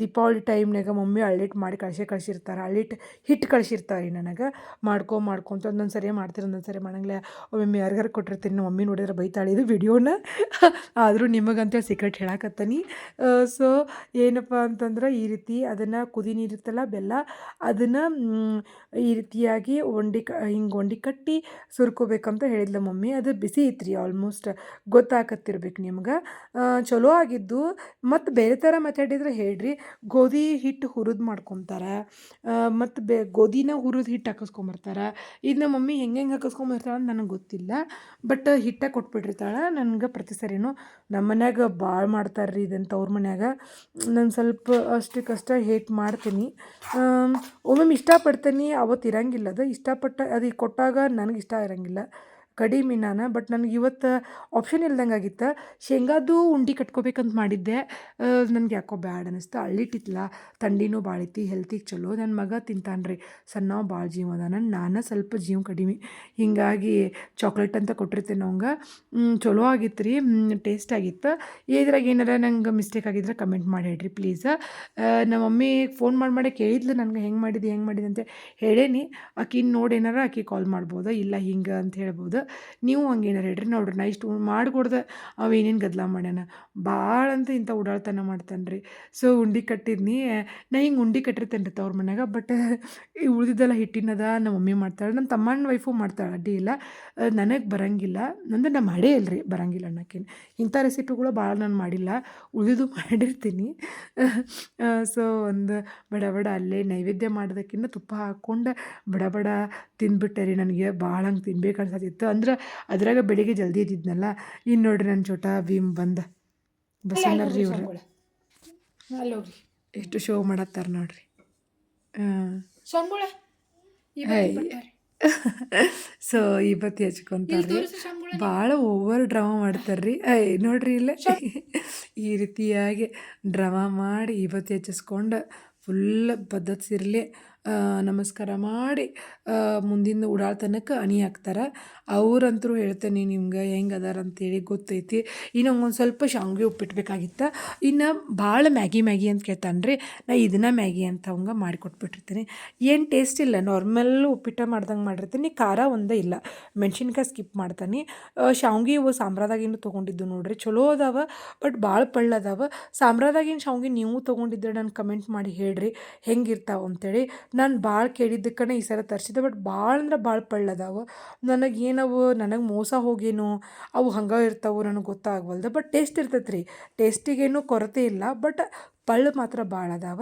ದೀಪಾವಳಿ ಟೈಮ್ನಾಗ ಮಮ್ಮಿ ಅಳ್ಳಿಟ್ಟು ಮಾಡಿ ಕಳ್ಸೇ ಕಳ್ಸಿರ್ತಾರೆ. ಅಳ್ಳಿಟ್ಟು ಹಿಟ್ಟು ಕಳ್ಸಿರ್ತಾರೆ ರೀ ನನಗೆ. ಮಾಡ್ಕೊ ಮಾಡ್ಕೊಂತ ಒಂದೊಂದು ಸರಿ ಮಾಡ್ತೀರಿ, ಒಂದೊಂದು ಸರಿ ಮಾಡಂಗಿಲ್ಲ. ಒಮ್ಮೊಮ್ಮೆ ಯಾರಿಗಾರು ಕೊಟ್ಟಿರ್ತೀನಿ ನಮ್ಮ ಮಮ್ಮಿ ನೋಡಿದ್ರೆ ಬೈತಾಳೆ, ಇದು ವಿಡಿಯೋನ? ಆದರೂ ನಿಮಗಂತೇಳಿ ಸೀಕ್ರೆಟ್ ಹೇಳಕತ್ತೀನಿ. ಸೊ ಏನಪ್ಪ ಅಂತಂದ್ರೆ ಈ ರೀತಿ ಅದನ್ನು ಕುದಿ ನೀರಿರ್ತಲ್ಲ ಬೆಲ್ಲ, ಅದನ್ನು ಈ ರೀತಿಯಾಗಿ ಒಂಡಿ ಕ, ಹಿಂಗೆ ಒಂಡಿ ಕಟ್ಟಿ ಸುರ್ಕೋಬೇಕಂತ ಹೇಳಿದ್ಲು ಮಮ್ಮಿ. ಅದು ಬಿಸಿ ಇತ್ತು ರೀ ಆಲ್ಮೋಸ್ಟ್ ಗೊತ್ತಾಕತ್ತಿರ್ಬೇಕು ನಿಮ್ಗೆ. ಚಲೋ ಆಗಿದ್ದು ಮತ್ತು ಬೇರೆ ಥರ ಮಾತಾಡಿದ್ರೆ ಹೇಳ್ರಿ. ಗೋಧಿ ಹಿಟ್ಟು ಹುರಿದು ಮಾಡ್ಕೊತಾರೆ. ಮತ್ತು ಬೇ, ಗೋಧಿನ ಹುರಿದು ಹಿಟ್ಟು ಹಾಕಿಸ್ಕೊಂಬರ್ತಾರೆ. ಇದು ನಮ್ಮ ಮಮ್ಮಿ ಹೆಂಗೆ ಹೆಂಗೆ ಹಾಕಿಸ್ಕೊಂಬರ್ತಾಳೆ ಅಂತ ನನಗೆ ಗೊತ್ತಿಲ್ಲ. ಬಟ್ ಹಿಟ್ಟೆ ಕೊಟ್ಬಿಟ್ಟಿರ್ತಾಳೆ. ನನಗೆ ಪ್ರತಿ ಸರಿನೂ ನಮ್ಮ ಮನ್ಯಾಗ ಭಾಳ ಮಾಡ್ತಾರೆ ರೀ ಇದಂತ ಅವ್ರ ಮನ್ಯಾಗ. ನಾನು ಸ್ವಲ್ಪ ಅಷ್ಟಕ್ಕಷ್ಟ ಹೇಟ್ ಮಾಡ್ತೀನಿ. ಒಮ್ಮೊಮ್ಮೆ ಇಷ್ಟಪಡ್ತೀನಿ ಅವತ್ತು ಇರಂಗಿಲ್ಲ ಅದು ಇಷ್ಟಪಟ್ಟ ಅದು ಕೊಟ್ಟಾಗ ನನಗೆ ಇಷ್ಟ ಇರಂಗಿಲ್ಲ. ಕಡಿಮೆ ನಾನು, ಬಟ್ ನನಗೆ ಇವತ್ತು ಆಪ್ಷನ್ ಇಲ್ದಂಗೆ ಆಗಿತ್ತು. ಶೇಂಗಾದು ಉಂಡೆ ಕಟ್ಕೋಬೇಕಂತ ಮಾಡಿದ್ದೆ. ನನಗೆ ಯಾಕೋ ಬ್ಯಾಡ್ ಅನ್ನಿಸ್ತು ಅಳ್ಳಿಟ್ಟಿತ್ತಲ್ಲ. ತಂಡಿನೂ ಭಾಳ ಐತಿ ಹೆಲ್ತಿಗೆ ಚಲೋ. ನನ್ನ ಮಗ ತಿಂತಾನೆ ರೀ ಸಣ್ಣ ಭಾಳ ಜೀವ ಅದಾನ. ನಾನು ಸ್ವಲ್ಪ ಜೀವ ಕಡಿಮೆ. ಹೀಗಾಗಿ ಚಾಕ್ಲೇಟ್ ಅಂತ ಕೊಟ್ಟಿರ್ತೇನೆ ಅವಂಗೆ. ಚಲೋ ಆಗಿತ್ತು ರೀ ಟೇಸ್ಟ್ ಆಗಿತ್ತು. ಇದ್ರಾಗ ಏನಾರ ನಂಗೆ ಮಿಸ್ಟೇಕ್ ಆಗಿದ್ರೆ ಕಮೆಂಟ್ ಮಾಡಿ ಹೇಳ್ರಿ ಪ್ಲೀಸ್ ನಮ್ಮ ಮಮ್ಮಿ ಫೋನ್ ಮಾಡಿ ಮಾಡಿ ಕೇಳಿದ್ಲು ನನಗೆ, ಹೆಂಗೆ ಮಾಡಿದ್ದು ಹೆಂಗೆ ಮಾಡಿದೆ? ಅಂತ ಹೇಳೇನಿ. ಆಕಿ ನೋಡಿ ಏನಾರ ಆಕಿ ಕಾಲ್ ಮಾಡ್ಬೋದು, ಇಲ್ಲ ಹಿಂಗೆ ಅಂತ ಹೇಳ್ಬೋದು. ನೀವು ಹಂಗೆ ಏನಾರು ಹೇಳ್ರಿ ನೋಡ್ರಿ, ನಾ ಇಷ್ಟು ಮಾಡಿಕೊಡ್ದೆ ಅವ ಏನೇನು ಗದ್ದಲ ಮಾಡ್ಯಾನ. ಭಾಳ ಅಂತ ಇಂಥ ಉಡಾಳ್ತನ ಮಾಡ್ತಾನೆ ರೀ ಸೊ, ಉಂಡೆ ಕಟ್ಟಿದ್ನಿ. ನಾ ಹಿಂಗೆ ಉಂಡಿ ಕಟ್ಟಿರ್ತೇನೆ ರೀ ತವ್ರ ಮನ್ಯಾಗ, ಬಟ್ ಈ ಉಳಿದಿದ್ದೆಲ್ಲ ಹಿಟ್ಟಿನದ ನಮ್ಮ ಮಮ್ಮಿ ಮಾಡ್ತಾಳೆ. ನಮ್ಮ ತಮ್ಮನ ವೈಫು ಮಾಡ್ತಾಳೆ, ಅಡ್ಡಿ ಇಲ್ಲ. ನನಗೆ ಬರಂಗಿಲ್ಲ. ನಂದು ನಾ ಮಾಡೇ ಇಲ್ಲ ರೀ ಬರಂಗಿಲ್ಲ ಅನ್ನೋಕ್ಕೇನು ಇಂಥ ರೆಸಿಪಿಗಳು ಭಾಳ ನಾನು ಮಾಡಿಲ್ಲ. ಉಳಿದು ಮಾಡಿರ್ತೀನಿ. ಸೊ, ಒಂದು ಬಡ ಬಡ ಅಲ್ಲೇ ನೈವೇದ್ಯ ಮಾಡೋದಕ್ಕಿಂತ ತುಪ್ಪ ಹಾಕ್ಕೊಂಡು ಬಡ ಬಡ ತಿಂದ್ಬಿಟ್ಟೆ ರೀ ನನಗೆ. ಭಾಳ ಹಂಗೆ ತಿನ್ಬೇಕು ಅನ್ಸತ್ತಿತ್ತು. ಅಂದ್ರೆ ಅದ್ರಾಗ ಬೆಳಿಗ್ಗೆ ಜಲ್ದಿ ಇದ್ದಿದ್ನಲ್ಲ ಇನ್ನು ನೋಡ್ರಿ ನನ್ನ ಚೋಟ ಭೀಮ್ ಬಂದ. ಬಸವನರ್ರಿ ಇವ್ರು. ಎಷ್ಟು ಶೋ ಮಾಡತ್ತಾರ ನೋಡ್ರಿ. ಸೊ ಇವತ್ತು ಹಚ್ಕೊಂತಾರೆ ತೋರಿಸಿ ಸ್ವಾಮಿಗಳ ಭಾಳ ಓವರ್ ಡ್ರಾಮಾ ಮಾಡ್ತಾರ್ರಿ. ಐ ನೋಡ್ರಿ ಇಲ್ಲ. ಈ ರೀತಿಯಾಗಿ ಡ್ರಾಮಾ ಮಾಡಿ ಇವತ್ತು ಹೆಚ್ಚಿಸ್ಕೊಂಡು ಫುಲ್ ಪದ್ಧತಿಸಿರಲಿ ನಮಸ್ಕಾರ ಮಾಡಿ ಮುಂದಿನ ಉಡಾಳ್ತನಕ್ಕೆ ಅಣಿ ಹಾಕ್ತಾರೆ. ಅವ್ರಂತರೂ ಹೇಳ್ತೇನೆ ನಿಮ್ಗೆ ಹೆಂಗೆ ಅದಾರ ಅಂತೇಳಿ ಗೊತ್ತೈತಿ. ಇನ್ನು ಒಂದು ಸ್ವಲ್ಪ ಶಾವ್ಗೆ ಉಪ್ಪಿಟ್ಬೇಕಾಗಿತ್ತು ಇನ್ನು ಭಾಳ ಮ್ಯಾಗಿ ಮ್ಯಾಗಿ ಅಂತ ಕೇಳ್ತಾನೆ ರೀ ನಾ ಇದನ್ನ ಮ್ಯಾಗಿ ಅಂತ ಅವಂಗೆ ಮಾಡಿಕೊಟ್ಬಿಟ್ಟಿರ್ತೀನಿ. ಏನು ಟೇಸ್ಟ್ ಇಲ್ಲ. ನಾರ್ಮಲ್ ಉಪ್ಪಿಟ್ಟ ಮಾಡ್ದಂಗೆ ಮಾಡಿರ್ತೀನಿ. ಖಾರ ಒಂದೇ ಇಲ್ಲ. ಮೆಣಸಿನ್ಕಾಯಿ ಸ್ಕಿಪ್ ಮಾಡ್ತಾನೆ. ಶಾವ್ಗೆ ಇವು ಸಾಂಬ್ರಾದಾಗಿನೂ ತೊಗೊಂಡಿದ್ದು ನೋಡ್ರಿ. ಚಲೋ ಅದಾವ ಬಟ್ ಭಾಳ ಪಳ್ಳ ಅದಾವ. ಸಾಂಬ್ರಾದಾಗಿನ ಶಾವ್ಗೆ ನೀವು ತೊಗೊಂಡಿದ್ದರೆ ನಾನು ಕಮೆಂಟ್ ಮಾಡಿ ಹೇಳ್ರಿ. ಹೆಂಗಿರ್ತಾವೆ ಅಂತೇಳಿ. ನಾನು ಭಾಳ ಕೇಳಿದ್ದಕ್ಕನೇ ಈ ಸಲ ತರಿಸಿದ್ದೆ ಬಟ್ ಭಾಳ ಅಂದ್ರೆ ಭಾಳ ಪಳ್ಳದಾವ ನನಗೆ ಏನವು, ನನಗೆ ಮೋಸ ಹೋಗೇನೋ, ಅವು ಹಂಗೆ ಇರ್ತಾವೆ ನನಗೆ ಗೊತ್ತಾಗವಲ್ದು ಬಟ್ ಟೇಸ್ಟ್ ಇರ್ತೈತೆ ರೀ ಟೇಸ್ಟಿಗೇನು ಕೊರತೆ ಇಲ್ಲ ಬಟ್ ಪಳ್ಳು ಮಾತ್ರ ಭಾಳ ಅದಾವ.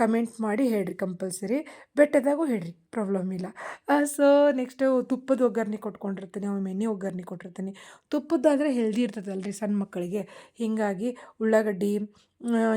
ಕಮೆಂಟ್ ಮಾಡಿ ಹೇಳ್ರಿ ಕಂಪಲ್ಸರಿ ಬೆಟ್ಟದಾಗೂ ಹೇಳ್ರಿ ಪ್ರಾಬ್ಲಮ್ ಇಲ್ಲ. ಸೊ ನೆಕ್ಸ್ಟು ತುಪ್ಪದ ಒಗ್ಗರಣೆ ಕೊಟ್ಕೊಂಡಿರ್ತೀನಿ ಅವ್ನು ಎಣ್ಣೆ ಒಗ್ಗರಣೆ ಕೊಟ್ಟಿರ್ತೀನಿ. ತುಪ್ಪದ್ದಾದರೆ ಹೆಲ್ದಿ ಇರ್ತದಲ್ರಿ ಸಣ್ಣ ಮಕ್ಕಳಿಗೆ. ಹೀಗಾಗಿ ಉಳ್ಳಾಗಡ್ಡಿ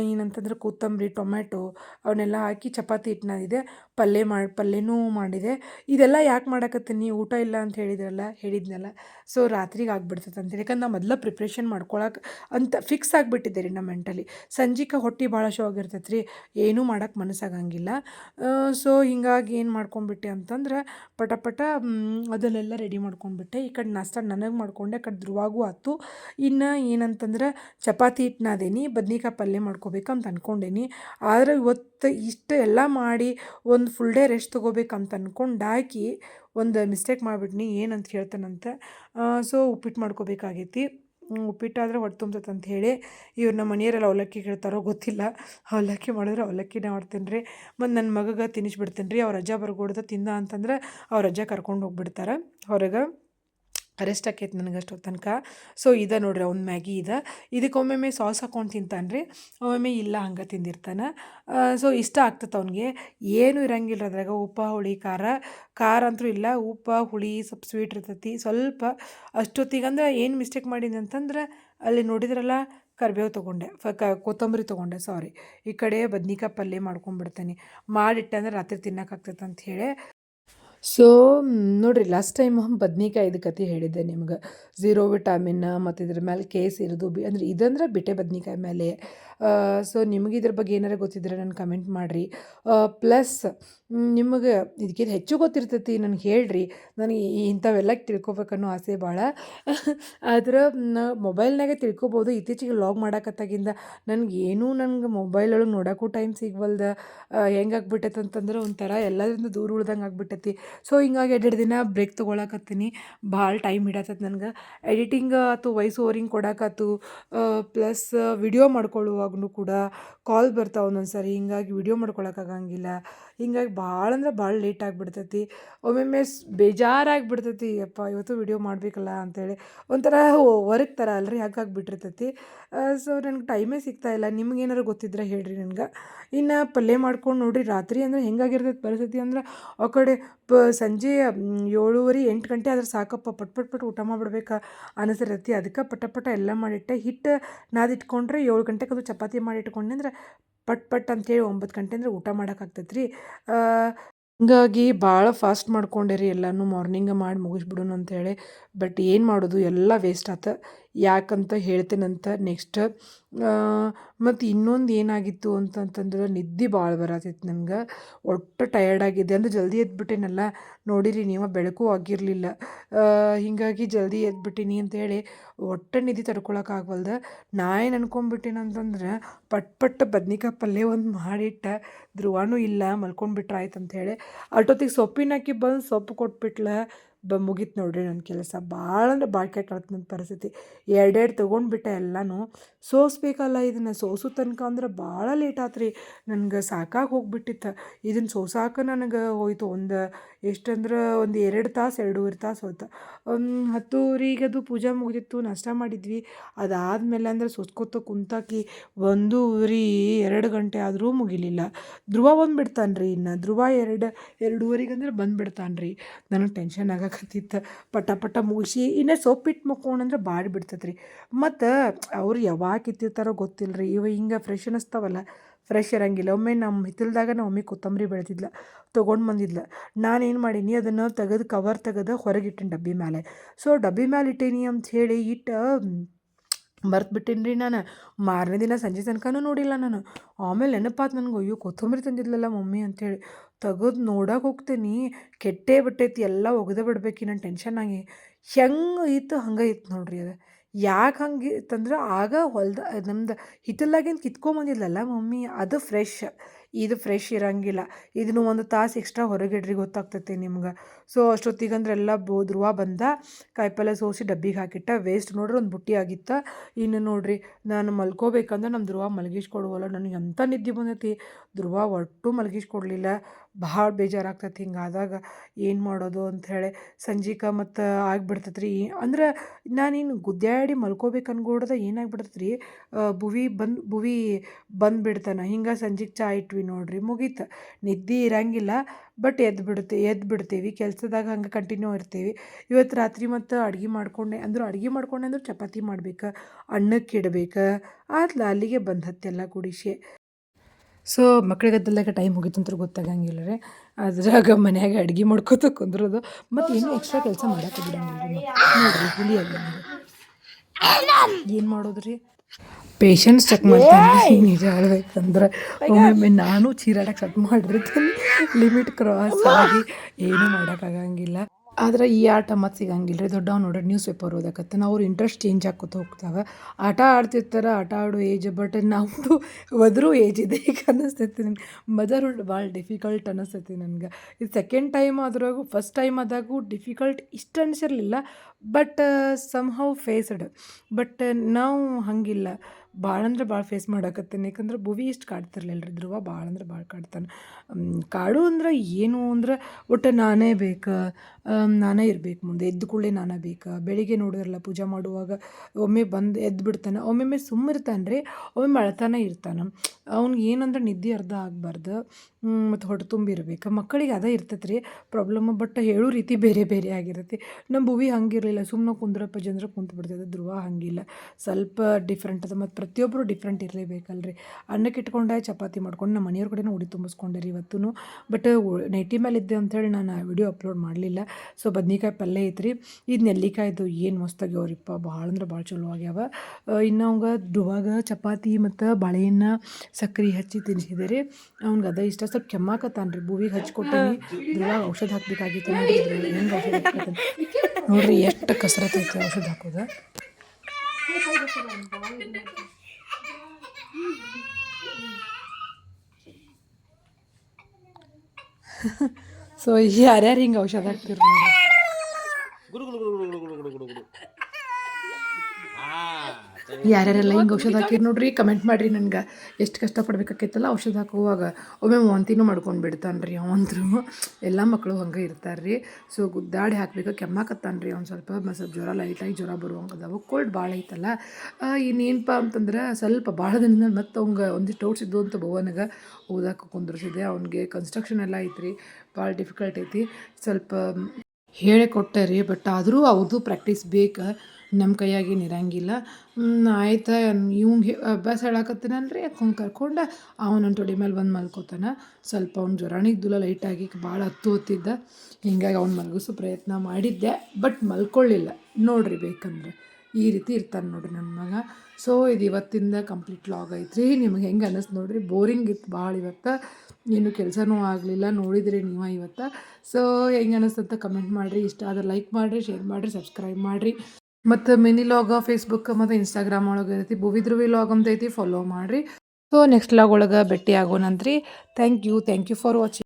ಏನಂತಂದ್ರೆ ಕೊತ್ತಂಬರಿ, ಟೊಮ್ಯಾಟೊ ಅವನ್ನೆಲ್ಲ ಹಾಕಿ ಚಪಾತಿ ಹಿಟ್ನಾಗಿದೆ ಪಲ್ಯ ಮಾಡಿ, ಪಲ್ಯನೂ ಮಾಡಿದೆ. ಇದೆಲ್ಲ ಯಾಕೆ ಮಾಡಕತ್ತೀನಿ ಊಟ ಇಲ್ಲ ಅಂತ ಹೇಳಿದ್ರಲ್ಲ, ಹೇಳಿದ್ನಲ್ಲ. ಸೊ ರಾತ್ರಿಗೆ ಆಗ್ಬಿಡ್ತೈತೆ ಅಂತೇಳಿ. ಯಾಕಂದ್ರೆ ನಾ ಮೊದಲ ಪ್ರಿಪ್ರೇಷನ್ ಮಾಡ್ಕೊಳಕ್ಕೆ ಅಂತ ಫಿಕ್ಸ್ ಆಗಿಬಿಟ್ಟಿದ್ದೆ ರೀ ನಮ್ಮ ಮೆಂಟಲಿ ಸಂಜಿಕ ಹೊಟ್ಟೆ ಭಾಳ ಶೋ ಆಗಿರ್ತೈತೆ ರೀ. ಏನೂ ಮಾಡೋಕ್ಕೆ ಮನಸ್ಸಾಗಂಗಿಲ್ಲ. ಸೊ ಹಿಂಗಾಗಿ ಏನು ಮಾಡ್ಕೊಂಡ್ಬಿಟ್ಟೆ ಅಂತಂದ್ರೆ ಪಟ ಪಟ ಅದನ್ನೆಲ್ಲ ರೆಡಿ ಮಾಡ್ಕೊಂಡ್ಬಿಟ್ಟೆ. ಈ ಕಡೆ ನಾಷ್ಟ ನನಗೆ ಮಾಡ್ಕೊಂಡೆ ಕಡೆ ಧ್ರುವಾಗೂ ಆಯ್ತು ಇನ್ನು ಏನಂತಂದ್ರೆ ಚಪಾತಿ ಹಿಟ್ಟು ನಾದೇನಿ ಬದ್ನಿಕಾಯಿ ಪಲ್ಯ ಮಾಡ್ಕೋಬೇಕಂತ ಅಂದ್ಕೊಂಡೇನಿ ಆದರೆ ಇವತ್ತು ಇಷ್ಟು ಎಲ್ಲ ಮಾಡಿ ಒಂದು ಫುಲ್ ಡೇ ರೆಸ್ಟ್ ತೊಗೋಬೇಕಂತ ಅನ್ಕೊಂಡಾಕಿ ಒಂದು ಮಿಸ್ಟೇಕ್ ಮಾಡಿಬಿಟ್ನಿ, ಏನಂತ ಹೇಳ್ತಾನಂತ? ಸೊ ಉಪ್ಪಿಟ್ಟು ಮಾಡ್ಕೋಬೇಕಾಗೈತಿ. ಉಪ್ಪಿಟ್ಟು ಆದ್ರೆ ಹೊಟ್ಟೆ ತುಂಬತೈತೆ ಅಂತ ಹೇಳಿ ಇವ್ರು ನಮ್ಮ ಮನೆಯವರೆಲ್ಲ ಅವಲಕ್ಕಿ ಕೇಳ್ತಾರೋ ಗೊತ್ತಿಲ್ಲ. ಅವಲಕ್ಕಿ ಮಾಡಿದ್ರೆ ಅವಲಕ್ಕಿನೇ ಮಾಡ್ತೀನಿ ರೀ ಮತ್ತು ನನ್ನ ಮಗಗೆ ತಿನ್ನಿಸ್ಬಿಡ್ತೀನಿ ರೀ ಅವ್ರ ಅಜ್ಜ ಬರ್ಗೋಡ್ದ ತಿಂದ ಅಂತಂದ್ರೆ ಅವ್ರ ಅಜ್ಜ ಕರ್ಕೊಂಡು ಹೋಗ್ಬಿಡ್ತಾರೆ. ಹೊರಗೆ ರೆಸ್ಟ್ ಆಕೈತೆ ನನಗೆ ಅಷ್ಟೊತ್ತು ತನಕ. ಸೊ ಇದೆ ನೋಡ್ರಿ ಅವ್ನ ಮ್ಯಾಗಿ ಇದೆ. ಇದಕ್ಕೆ ಒಮ್ಮೊಮ್ಮೆ ಸಾಸ್ ಹಾಕೊಂಡು ತಿಂತಾನೆ ರೀ ಒಮ್ಮೊಮ್ಮೆ ಇಲ್ಲ, ಹಂಗೆ ತಿಂದಿರ್ತಾನೆ. ಸೊ ಇಷ್ಟ ಆಗ್ತದೆ ಅವ್ನಿಗೆ. ಏನು ಇರಂಗಿಲ್ಲ ಅದ್ರಾಗ. ಉಪ್ಪು, ಹುಳಿ, ಖಾರ. ಖಾರ ಅಂತೂ ಇಲ್ಲ. ಉಪ್ಪು, ಹುಳಿ, ಸ್ವಲ್ಪ ಸ್ವೀಟ್ ಇರ್ತೈತಿ. ಸ್ವಲ್ಪ ಅಷ್ಟೊತ್ತಿಗೆ ಅಂದ್ರೆ ಏನು ಮಿಸ್ಟೇಕ್ ಮಾಡಿದ್ದೆ ಅಂತಂದ್ರೆ ಅಲ್ಲಿ ನೋಡಿದ್ರಲ್ಲ, ಕರಿಬೇವು ತೊಗೊಂಡೆ. ಫ ಕ, ಕೊತ್ತಂಬರಿ ತೊಗೊಂಡೆ ಸಾರಿ ಈ ಕಡೆ ಬದ್ನಿಕಾಯಿ ಪಲ್ಯ ಮಾಡ್ಕೊಂಡ್ಬಿಡ್ತೇನೆ ಮಾಡಿಟ್ಟೆ ಅಂದ್ರೆ ರಾತ್ರಿ ತಿನ್ನೋಕ್ಕಾಗ್ತೈತೆ ಅಂತ ಹೇಳಿ. ಸೊ ನೋಡಿರಿ ಲಾಸ್ಟ್ ಟೈಮ್ ಬದ್ನಿಕಾಯ್ದು ಕತೆ ಹೇಳಿದ್ದೆ ನಿಮ್ಗೆ. ಝೀರೋ ವಿಟಾಮಿನ್ ಮತ್ತು ಇದ್ರ ಮೇಲೆ ಕೇಸ್ ಇರೋದು ಬಿ, ಅಂದ್ರೆ ಇದಂದ್ರೆ ಬಿಟ್ಟೆ ಬದ್ನಿಕಾಯಿ ಮೇಲೆ ಸೊ ನಿಮಗೆ ಇದ್ರ ಬಗ್ಗೆ ಏನಾರ ಗೊತ್ತಿದ್ರೆ ನಾನು ಕಮೆಂಟ್ ಮಾಡಿರಿ. ಪ್ಲಸ್ ನಿಮಗೆ ಇದಕ್ಕಿಂತ ಹೆಚ್ಚು ಗೊತ್ತಿರ್ತೈತಿ ನನಗೆ ಹೇಳ್ರಿ. ನನಗೆ ಇಂಥವೆಲ್ಲ ತಿಳ್ಕೊಬೇಕನ್ನೋ ಆಸೆ ಭಾಳ ಆದ್ರೆ ಮೊಬೈಲ್ನಾಗೆ ತಿಳ್ಕೊಬೋದು. ಇತ್ತೀಚೆಗೆ ಲಾಗ್ ಮಾಡಕತ್ತಾಗಿಂದ ನನಗೆ ಏನೂ ನನಗೆ ಮೊಬೈಲ್ ಒಳಗೆ ನೋಡೋಕ್ಕೂ ಟೈಮ್ ಸಿಗ್ವಲ್ದ. ಹೆಂಗಾಗ್ಬಿಟ್ಟೈತೆ ಅಂತಂದ್ರೆ ಒಂಥರ ಎಲ್ಲದರಿಂದ ದೂರ ಉಳ್ದಂಗೆ ಆಗ್ಬಿಟ್ಟೈತಿ. ಸೊ ಹಿಂಗಾಗಿ ಎರಡು ದಿನ ಬ್ರೇಕ್ ತೊಗೊಳಕತ್ತೀನಿ. ಭಾಳ ಟೈಮ್ ಹಿಡತೈತೆ ನನಗೆ. ಎಡಿಟಿಂಗ್ ಆಯ್ತು ವಾಯ್ಸ್ ಓವರಿಂಗ್ ಕೊಡೋಕ್ಕಾತು ಪ್ಲಸ್ ವಿಡಿಯೋ ಮಾಡ್ಕೊಳ್ಳುವಾಗೂ ಕೂಡ ಕಾಲ್ ಬರ್ತಾವೆ ಒಂದೊಂದು ಸಾರಿ ಹಿಂಗಾಗಿ ವಿಡಿಯೋ ಮಾಡ್ಕೊಳಕ್ಕಾಗಂಗಿಲ್ಲ ಹಿಂಗಾಗಿ ಭಾಳ ಅಂದ್ರೆ ಭಾಳ ಲೇಟ್ ಆಗಿಬಿಡ್ತೈತಿ. ಒಮ್ಮೊಮ್ಮೆ ಸ್ ಬೇಜಾರಾಗಿಬಿಡ್ತೈತಿ ಯಪ್ಪ ಇವತ್ತು ವಿಡಿಯೋ ಮಾಡಬೇಕಲ್ಲ? ಅಂತೇಳಿ. ಒಂಥರ ವರ್ಕ್ ಥರ ಅಲ್ರಿ ಹಾಗಾಗಿಬಿಟ್ಟಿರ್ತೈತಿ ಸೊ ನನಗೆ ಟೈಮೇ ಸಿಗ್ತಾ ಇಲ್ಲ. ನಿಮ್ಗೇನಾರು ಗೊತ್ತಿದ್ರೆ ಹೇಳ್ರಿ ನನಗೆ. ಇನ್ನು ಪಲ್ಯ ಮಾಡ್ಕೊಂಡು ನೋಡಿರಿ, ರಾತ್ರಿ ಅಂದ್ರೆ ಹೆಂಗಾಗಿರ್ತೈತಿ ಪರಿಸ್ಥಿತಿ ಅಂದ್ರೆ ಆ ಕಡೆ ಪ, ಸಂಜೆ ಏಳುವರೆ, ಎಂಟು ಗಂಟೆ ಆದ್ರೆ ಸಾಕಪ್ಪ, ಪಟ್ ಪಟ್ ಪಟ್ ಊಟ ಮಾಡಿಬಿಡ್ಬೇಕಾ ಅನಿಸಿರತಿ. ಅದಕ್ಕೆ ಪಟ ಪಟ ಎಲ್ಲ ಮಾಡಿಟ್ಟೆ, ಹಿಟ್ಟು ನಾದಿಟ್ಕೊಂಡ್ರೆ ಏಳು ಗಂಟೆಗೆ ಅದು ಚಪಾತಿ ಮಾಡಿಟ್ಕೊಂಡೆ ಅಂದ್ರೆ ಪಟ್ ಪಟ್ ಅಂತೇಳಿ ಒಂಬತ್ತು ಗಂಟೆ ಅಂದರೆ ಊಟ ಮಾಡೋಕ್ಕಾಗ್ತೈತೆ ರೀ ಹಂಗಾಗಿ ಭಾಳ ಫಾಸ್ಟ್ ಮಾಡ್ಕೊಂಡೆ ರೀ ಎಲ್ಲನೂ ಮಾರ್ನಿಂಗ ಮಾಡಿ ಮುಗಿಸ್ಬಿಡೋಣ ಅಂತೇಳಿ. ಬಟ್ ಏನು ಮಾಡೋದು? ಎಲ್ಲ ವೇಸ್ಟ್ ಆತ. ಯಾಕಂತ ಹೇಳ್ತೇನಂತ ನೆಕ್ಸ್ಟ್ ಮತ್ತು ಇನ್ನೊಂದು ಏನಾಗಿತ್ತು ಅಂತಂತಂದ್ರೆ ನಿದ್ದೆ ಭಾಳ ಬರತ್ತಿತ್ತು ನನಗೆ ಒಟ್ಟು ಟಯರ್ಡ್ ಆಗಿದೆ ಅಂದ್ರೆ ಜಲ್ದಿ ಎದ್ಬಿಟ್ಟೇನಲ್ಲ, ನೋಡಿರಿ ನೀವು ಬೆಳಕು ಆಗಿರಲಿಲ್ಲ. ಹೀಗಾಗಿ ಜಲ್ದಿ ಎದ್ಬಿಟ್ಟೀನಿ ಅಂತೇಳಿ ಒಟ್ಟು ನಿದ್ದೆ ತಡ್ಕೊಳಕ್ಕಾಗವಲ್ದು ನಾ ಏನು ಅನ್ಕೊಂಡ್ಬಿಟ್ಟೇನಂತಂದ್ರೆ ಪಟ್ ಪಟ್ ಬದ್ನಿಕಾಯಿ ಪಲ್ಯ ಒಂದು ಮಾಡಿಟ್ಟ, ಧ್ರುವನೂ ಇಲ್ಲ ಮಲ್ಕೊಂಡ್ಬಿಟ್ರೆ ಆಯ್ತು ಹೇಳಿ. ಅಷ್ಟೊತ್ತಿಗೆ ಸೊಪ್ಪಿನಾಕಿ ಬಂದು ಸೊಪ್ಪು ಕೊಟ್ಬಿಟ್ಲ. ಬ ಮುಗೀತು ನೋಡ್ರಿ ನನ್ನ ಕೆಲಸ. ಭಾಳ ಅಂದ್ರೆ ಭಾಳ ಕೆಟ್ಟ ನನ್ನ ಪರಿಸ್ಥಿತಿ. ಎರಡೆರಡು ತೊಗೊಂಡ್ಬಿಟ್ಟೆ ಎಲ್ಲನೂ ಸೋಸ್ಬೇಕಲ್ಲ ಇದನ್ನು. ಸೋಸೋ ತನಕ ಅಂದ್ರೆ ಭಾಳ ಲೇಟ್ ಆತ್ರಿ. ನನಗೆ ಸಾಕಾಗಿ ಹೋಗ್ಬಿಟ್ಟಿತ್ತು. ಇದನ್ನು ಸೋಸಾಕ ನನಗೆ ಹೋಯ್ತು. ಒಂದು ಎಷ್ಟಂದ್ರೆ ಒಂದು ಎರಡು ತಾಸು, ಎರಡೂವರೆ ತಾಸು ಹೋಯ್ತು ಹತ್ತುವರೆಗೆ ಅದು ಪೂಜೆ ಮುಗಿದಿತ್ತು, ನಾಷ್ಟ ಮಾಡಿದ್ವಿ. ಅದಾದಮೇಲೆ ಅಂದ್ರೆ ಸೋಸ್ಕೊತ ಕುಂತಾಕಿ ಒಂದೂವರೆ ಎರಡು ಗಂಟೆ ಆದರೂ ಮುಗಿಲಿಲ್ಲ. ಧ್ರುವ ಬಂದುಬಿಡ್ತಾನೆ ರೀ ಇನ್ನು. ಧ್ರುವ ಎರಡು, ಎರಡೂವರೆಗೆ ಅಂದ್ರೆ ಬಂದ್ಬಿಡ್ತಾನೆ ರೀ ನನಗೆ ಟೆನ್ಷನ್ ಆಗಕತ್ತಿತ್ತು ಪಟ ಪಟ ಮುಗಿಸಿ ಇನ್ನು ಸೊಪ್ಪಿಟ್ಟು ಮುಕ್ಕೊಂಡಂದ್ರೆ ಬಾಡಿ ಬಿಡ್ತೈತೆ ರೀ ಮತ್ತು ಅವ್ರು ಯಾವಾಗ ಇತ್ತಿರ್ತಾರೋ ಗೊತ್ತಿಲ್ಲ ರೀ ಇವ ಹಿಂಗೆ ಫ್ರೆಶ್ ಅನ್ನಿಸ್ತಾವಲ್ಲ ಫ್ರೆಶ್ ಇರಂಗಿಲ್ಲ. ಒಮ್ಮೆ ನಮ್ಮ ಹಿತ್ತಲ್ದಾಗ ನಮ್ಮ ಒಮ್ಮೆ ಕೊತ್ತಂಬರಿ ಬೆಳೆದಿದ್ಲ, ತೊಗೊಂಡು ಬಂದಿದ್ಲ. ನಾನೇನು ಮಾಡೀನಿ, ಅದನ್ನು ತೆಗೆದು ಕವರ್ ತೆಗೆದು ಹೊರಗಿಟ್ಟಿನಿ ಡಬ್ಬಿ ಮೇಲೆ ಸೊ ಡಬ್ಬಿ ಮೇಲೆ ಇಟ್ಟೀನಿ ಅಂತ ಹೇಳಿ ಇಟ್ಟು ಮರ್ತ್ಬಿಟ್ಟೀನಿ ರೀ ನಾನು. ಮಾರನೇ ದಿನ ಸಂಜೆ ತನಕನೂ ನೋಡಿಲ್ಲ ನಾನು. ಆಮೇಲೆ ನೆನಪಾತು ನನಗೆ, ಅಯ್ಯೋ, ಕೊತ್ತಂಬರಿ ತಂದಿದ್ಲಲ್ಲ ಮಮ್ಮಿ ಅಂಥೇಳಿ ತೆಗೆದು ನೋಡಕ್ಕೆ ಹೋಗ್ತೀನಿ, ಕೆಟ್ಟೇ ಬಿಟ್ಟೈತಿ, ಎಲ್ಲ ಒಗ್ದೇ ಬಿಡ್ಬೇಕು ನನ್ನ ಟೆನ್ಷನ್ ಆಗಿ. ಹೆಂಗೆ ಇತ್ತು ಹಂಗೆ ಇತ್ತು ನೋಡ್ರಿ ಅದು. ಯಾಕೆ ಹಂಗೆ ಇತ್ತಂದ್ರೆ ಆಗ ಹೊಲ್ದ, ನಮ್ದು ಹಿತ್ತಲಾಗಿಂದ ಕಿತ್ಕೊಂಬಂದಿದ್ಲಲ್ಲ ಮಮ್ಮಿ, ಅದು ಫ್ರೆಶ್ ಇದು ಫ್ರೆಶ್ ಇರಂಗಿಲ್ಲ. ಇದನ್ನು ಒಂದು ತಾಸು ಎಕ್ಸ್ಟ್ರಾ ಹೊರಗಿಡ್ರಿ, ಗೊತ್ತಾಗ್ತೈತಿ ನಿಮ್ಗೆ. ಸೊ ಅಷ್ಟೊತ್ತಿಗಂದ್ರೆ ಎಲ್ಲ ಬೋ ಧ್ರುವ ಬಂದ. ಕಾಯಿಪಲ್ಯ ಸೋಸಿ ಡಬ್ಬಿಗೆ ಹಾಕಿಟ್ಟ. ವೇಸ್ಟ್ ನೋಡ್ರಿ ಒಂದು ಬುಟ್ಟಿ ಆಗಿತ್ತ. ಇನ್ನು ನೋಡ್ರಿ, ನಾನು ಮಲ್ಕೋಬೇಕಂದ್ರೆ ನಮ್ಮ ಧ್ರುವ ಮಲಗಿಸ್ಕೊಡುವಲ್ಲ ನನಗೆ ಎಂಥ ನಿದ್ದೆ ಬಂದೈತಿ. ಧ್ರುವ ಒಟ್ಟು ಮಲಗಿಸ್ಕೊಡ್ಲಿಲ್ಲ ಭಾಳ ಬೇಜಾರಾಗ್ತೈತಿ. ಹಿಂಗಾದಾಗ ಏನು ಮಾಡೋದು ಅಂಥೇಳಿ ಸಂಜೆಗೆ ಮತ್ತು ಆಗ್ಬಿಡ್ತೈತೆ ರೀ ಅಂದ್ರೆ ನಾನೇನು ಗುದ್ದಾಡಿ ಮಲ್ಕೋಬೇಕು ಅನ್ಕೊಡ್ದೆ ಏನಾಗ್ಬಿಡ್ತೈತೆ ರೀ ಭುವಿ ಬಂದು, ಭುವಿ ಬಂದುಬಿಡ್ತಾನೆ. ಹಿಂಗೆ ಸಂಜೆಗೆ ಚಾ ಇಟ್ವಿ ನೋಡ್ರಿ. ಮುಗೀತು. ನಿದ್ದೆ ಇರಂಗಿಲ್ಲ. ಬಟ್ ಎದ್ದು ಬಿಡುತ್ತೆ ಎದ್ದು ಬಿಡ್ತೀವಿ. ಕೆಲಸದಾಗ ಹಂಗೆ ಕಂಟಿನ್ಯೂ ಇರ್ತೀವಿ. ಇವತ್ತು ರಾತ್ರಿ ಮತ್ತು ಅಡುಗೆ ಮಾಡ್ಕೊಂಡೆ, ಅಂದ್ರೆ ಅಡುಗೆ ಮಾಡ್ಕೊಂಡೆ ಅಂದ್ರೆ ಚಪಾತಿ ಮಾಡ್ಬೇಕು, ಅನ್ನಕ್ಕೆ ಇಡಬೇಕು, ಆತ್ಲ ಅಲ್ಲಿಗೆ ಬಂದು ಹತ್ತೆಲ್ಲ ಕುಡಿಸಿ ಸೊ ಮಕ್ಳಿಗದ್ದೆಲ್ಲ ಟೈಮ್ ಹೋಗಿತ್ತು ಅಂತ ಗೊತ್ತಾಗಂಗಿಲ್ಲ ರೀ ಅದ್ರಾಗ ಮನ್ಯಾಗ ಅಡುಗೆ ಮಾಡ್ಕೋತ ಕುಂದ್ರದು. ಮತ್ತು ಇನ್ನೂ ಎಕ್ಸ್ಟ್ರಾ ಕೆಲಸ ಮಾಡಕ್ಕೆ ಬಿಡಂಗಿಲ್ಲ ನೋಡ್ರಿ ಹುಲಿ ಏನು ಮಾಡೋದು ರೀ ಪೇಷನ್ಸ್ ಚೆಕ್ ಮಾಡ್ತಾನೆ ನಿಜ ಹೇಳ್ಬೇಕಂದ್ರೆ ಒಮ್ಮೊಮ್ಮೆ ನಾನು ಚೀರಾಡಕ್ಕೆ ಸ್ಟಾರ್ಟ್ ಮಾಡಿರ್ತೀನಿ. ಲಿಮಿಟ್ ಕ್ರಾಸ್ ಆಗಿ ಏನೂ ಮಾಡೋಕ್ಕಾಗಂಗಿಲ್ಲ ಆದ್ರೆ ಈ ಆಟ ಮತ್ತೆ ಸಿಗಂಗಿಲ್ಲ ರೀ. ದೊಡ್ಡವ್ ನೋಡ್ರಿ ನ್ಯೂಸ್ ಪೇಪರ್ ಓದಕತ್ತಾನ. ಅವ್ರ ಇಂಟ್ರೆಸ್ಟ್ ಚೇಂಜ್ ಆಕೋತ ಹೋಗ್ತಾವೆ. ಆಟ ಆಡ್ತಿರ್ತಾರೆ ಆಟ ಆಡೋ ಏಜ್ ಬಟ್ ನಮ್ಮದು ವದ್ರು ಏಜ್ ಇದೆ ಈಗ ಅನ್ನಿಸ್ತೈತಿ ನನಗೆ. ಮದರ್ಹುಡ್ ಭಾಳ ಡಿಫಿಕಲ್ಟ್ ಅನ್ನಿಸ್ತೈತಿ ನನಗೆ. ಇದು ಸೆಕೆಂಡ್ ಟೈಮ್ ಆದ್ರಾಗೂ ಫಸ್ಟ್ ಟೈಮ್ ಆದಾಗೂ ಡಿಫಿಕಲ್ಟ್ ಇಷ್ಟು ಅನಿಸಿರಲಿಲ್ಲ but some how faced but ನಾವು ಹಾಗಿಲ್ಲ. ಭಾಳ ಅಂದ್ರೆ ಭಾಳ ಫೇಸ್ ಮಾಡಾಕತ್ತೇನೆ. ಯಾಕಂದ್ರೆ ಭುವಿ ಇಷ್ಟು ಕಾಡ್ತಿರ್ಲಿಲ್ಲ ರೀ. ಧ್ರುವ ಭಾಳ ಅಂದ್ರೆ ಭಾಳ ಕಾಡ್ತಾನೆ. ಕಾಡು ಅಂದ್ರೆ ಏನು ಅಂದ್ರೆ ಒಟ್ಟು ನಾನೇ ಬೇಕು. ನಾನೇ ಇರ್ಬೇಕು ಮುಂದೆ. ಎದ್ದ ಕೂಡಲೇ ನಾನೇ ಬೇಕು. ಬೆಳಿಗ್ಗೆ ನೋಡಿರಲ್ಲ ಪೂಜೆ ಮಾಡುವಾಗ ಒಮ್ಮೆ ಬಂದು ಎದ್ದು ಬಿಡ್ತಾನೆ. ಒಮ್ಮೊಮ್ಮೆ ಸುಮ್ಮಿರ್ತಾನೆ ರೀ ಒಮ್ಮೆ ಅಳ್ತಾನೆ ಇರ್ತಾನೆ. ಅವ್ನಿಗೆ ಏನಂದ್ರೆ ನಿದ್ದೆ ಅರ್ಧ ಆಗಬಾರ್ದು. ಮತ್ತು ಹೊಟ್ಟೆ ತುಂಬಿರ್ಬೇಕು. ಮಕ್ಕಳಿಗೆ ಅದೇ ಇರ್ತೈತೆ ರೀ ಪ್ರಾಬ್ಲಮ್ ಬಟ್ ಹೇಳೋ ರೀತಿ ಬೇರೆ ಬೇರೆ ಆಗಿರುತ್ತೆ. ನಮ್ಮ ಭುವಿ ಹಂಗಿರಲಿಲ್ಲ. ಸುಮ್ಮನೆ ಕುಂದ್ರಪ್ಪ, ಜನರು ಕುಂತು ಬಿಡ್ತೈತೆ. ಧ್ರುವ ಹಂಗಿಲ್ಲ. ಸ್ವಲ್ಪ ಡಿಫ್ರೆಂಟ್ ಅದ. ಮತ್ತು ಪ್ರತಿಯೊಬ್ಬರು ಡಿಫ್ರೆಂಟ್ ಇರಲೇಬೇಕಲ್ರಿ. ಅನ್ನಕ್ಕೆ ಇಟ್ಕೊಂಡೆ ಚಪಾತಿ ಮಾಡ್ಕೊಂಡು ನಮ್ಮ ಮನೆಯವ್ರ ಕಡೆನೂ ಉಡಿ ತುಂಬಿಸ್ಕೊಂಡೆ ರೀ ಇವತ್ತೂ ಬಟ್ ನೈಟಿ ಮೇಲೆ ಇದ್ದೆ ಅಂಥೇಳಿ ನಾನು ವಿಡಿಯೋ ಅಪ್ಲೋಡ್ ಮಾಡಲಿಲ್ಲ. ಸೊ ಬದ್ನಿಕಾಯಿ ಪಲ್ಯ ಐತ್ರಿ. ಇದು ನೆಲ್ಲಿಕಾಯ್ದು ಏನು ಮಸ್ತಾಗಿ ಅವ್ರಿಪ್ಪ ಭಾಳ ಅಂದ್ರೆ ಭಾಳ ಚಲೋ ಆಗ್ಯಾವ. ಇನ್ನು ಅವಂಗೆ ಧ್ರುವಾಗ ಚಪಾತಿ ಮತ್ತು ಬಾಳೆಯನ್ನು ಸಕ್ಕರೆ ಹಚ್ಚಿ ತಿನ್ನಿಸಿದೆ ರೀ. ಅವ್ನಿಗೆ ಅದ ಇಷ್ಟ. ಸ್ವಲ್ಪ ಕೆಮ್ಮಾಕತ್ತಾನ ರೀ ಭೂವಿಗೆ ಹಚ್ಕೊಟ್ಟೀನಿ. ಧ್ರುವಾಗ ಔಷಧ ಹಾಕ್ಬೇಕಾಗಿತ್ತು ನೋಡಿದ್ರಿ ಹೆಂಗೆ ಔಷಧ ಹಾಕ್ಬೇಕಂತ. ನೋಡ್ರಿ ಎಷ್ಟು ಕಸರತ್ತು ಐತೆ ಔಷಧ ಹಾಕೋದು. ಸೊ ಯಾರ್ಯಾರು ಹಿಂಗೆ ಔಷಧ ಹಾಕ್ತಿರಿ ನೋಡಿ ಯಾರ್ಯಾರೆಲ್ಲ ಹಿಂಗೆ ಔಷಧ ಹಾಕಿರಿ ನೋಡ್ರಿ ಕಮೆಂಟ್ ಮಾಡಿರಿ ನನಗೆ. ಎಷ್ಟು ಕಷ್ಟಪಡ್ಬೇಕಾಕೈತಲ್ಲ ಔಷಧ ಹಾಕುವಾಗ. ಒಮ್ಮೆ ವಾಂತಿನೂ ಮಾಡ್ಕೊಂಡು ಬಿಡ್ತಾನೆ ರೀ ಅವಂತ್ರು ಎಲ್ಲ ಮಕ್ಕಳು ಹಂಗೆ ಇರ್ತಾರೆ ರೀ ಸೊ ಗುದ್ದಾಡಿ ಹಾಕ್ಬೇಕು ಕೆಮ್ಮಾಕತ್ತಾನ ರೀ ಅವ್ನು ಸ್ವಲ್ಪ. ಸ್ವಲ್ಪ ಜ್ವರ ಲೈಟಾಗಿ ಜ್ವರ ಬರುವಂಗೆ ಕೋಲ್ಡ್ ಭಾಳ ಐತಲ್ಲ. ಇನ್ನೇನಪ್ಪ ಅಂತಂದ್ರೆ ಸ್ವಲ್ಪ ಭಾಳ ದಿನದ ಮತ್ತೆ ಅವಂಗೆ ಒಂದಿಷ್ಟು ಔಷಧಿದ್ದು ಇದ್ದು ಅಂತ ಭುವನಿಗೆ ಓದಕ್ಕೆ ಕುಂದ್ರಿಸಿದೆ. ಅವ್ನಿಗೆ ಕನ್ಸ್ಟ್ರಕ್ಷನ್ ಎಲ್ಲ ಐತ್ರಿ. ಭಾಳ ಡಿಫಿಕಲ್ಟ್ ಐತಿ. ಸ್ವಲ್ಪ ಹೇಳಿಕೊಟ್ಟೆ ರೀ ಬಟ್ ಆದರೂ ಅವ್ರದ್ದು ಪ್ರಾಕ್ಟೀಸ್ ಬೇಕು. ನಮ್ಮ ಕೈಯಾಗೇನು ಇರಂಗಿಲ್ಲ. ಆಯ್ತು ಇವಂಗೆ ಅಭ್ಯಾಸ ಹೇಳಕತ್ತೀನಲ್ರಿ ಅವ್ನು ಕರ್ಕೊಂಡು? ಅವನ ತೊಡೆ ಮೇಲೆ ಬಂದು ಮಲ್ಕೋತಾನೆ. ಸ್ವಲ್ಪ ಅವ್ನು ಜ್ವರನೂ ಇದ್ದಿಲ್ಲ, ಲೈಟಾಗಿ ಭಾಳ ಹತ್ತು ಹೊತ್ತಿದ್ದ. ಹಿಂಗಾಗಿ ಅವ್ನು ಮಲಗಿಸೋ ಪ್ರಯತ್ನ ಮಾಡಿದ್ದೆ, ಬಟ್ ಮಲ್ಕೊಳ್ಳಿಲ್ಲ. ನೋಡ್ರಿ ಬೇಕಂದ್ರೆ. ಈ ರೀತಿ ಇರ್ತಾನೆ ನೋಡಿರಿ ನನ್ನ ಮಗ. ಸೊ ಇದು ಇವತ್ತಿಂದ ಕಂಪ್ಲೀಟ್ ಲಾಗ್ ಐತ್ರಿ. ನಿಮ್ಗೆ ಹೆಂಗೆ ಅನ್ನಿಸ್ತು ನೋಡಿರಿ? ಬೋರಿಂಗ್ ಇತ್ತು ಭಾಳ ಇವತ್ತು. ಏನು ಕೆಲಸನೂ ಆಗಲಿಲ್ಲ, ನೋಡಿದ್ರಿ ನೀವು ಇವತ್ತು. ಸೊ ಹೆಂಗೆ ಅನ್ನಿಸ್ತಂತ ಕಮೆಂಟ್ ಮಾಡಿರಿ. ಇಷ್ಟ ಆದ್ರೆ ಲೈಕ್ ಮಾಡಿರಿ, ಶೇರ್ ಮಾಡಿರಿ, ಸಬ್ಸ್ಕ್ರೈಬ್ ಮಾಡಿರಿ. ಮತ್ತು ಮಿನಿ ಲಾಗ ಫೇಸ್ಬುಕ್ ಮತ್ತು ಇನ್ಸ್ಟಾಗ್ರಾಮ್ ಒಳಗೆ ಐತಿ ಭುವಿಧ್ರುವಿ ಲಾಗ್ ಅಂತ ಐತಿ ಫಾಲೋ ಮಾಡಿರಿ. ಸೊ ನೆಕ್ಸ್ಟ್ ಲಾಗ್ ಒಳಗೆ ಭೇಟಿ ಆಗೋಣಂತ್ರಿ. Thank you thank you for watching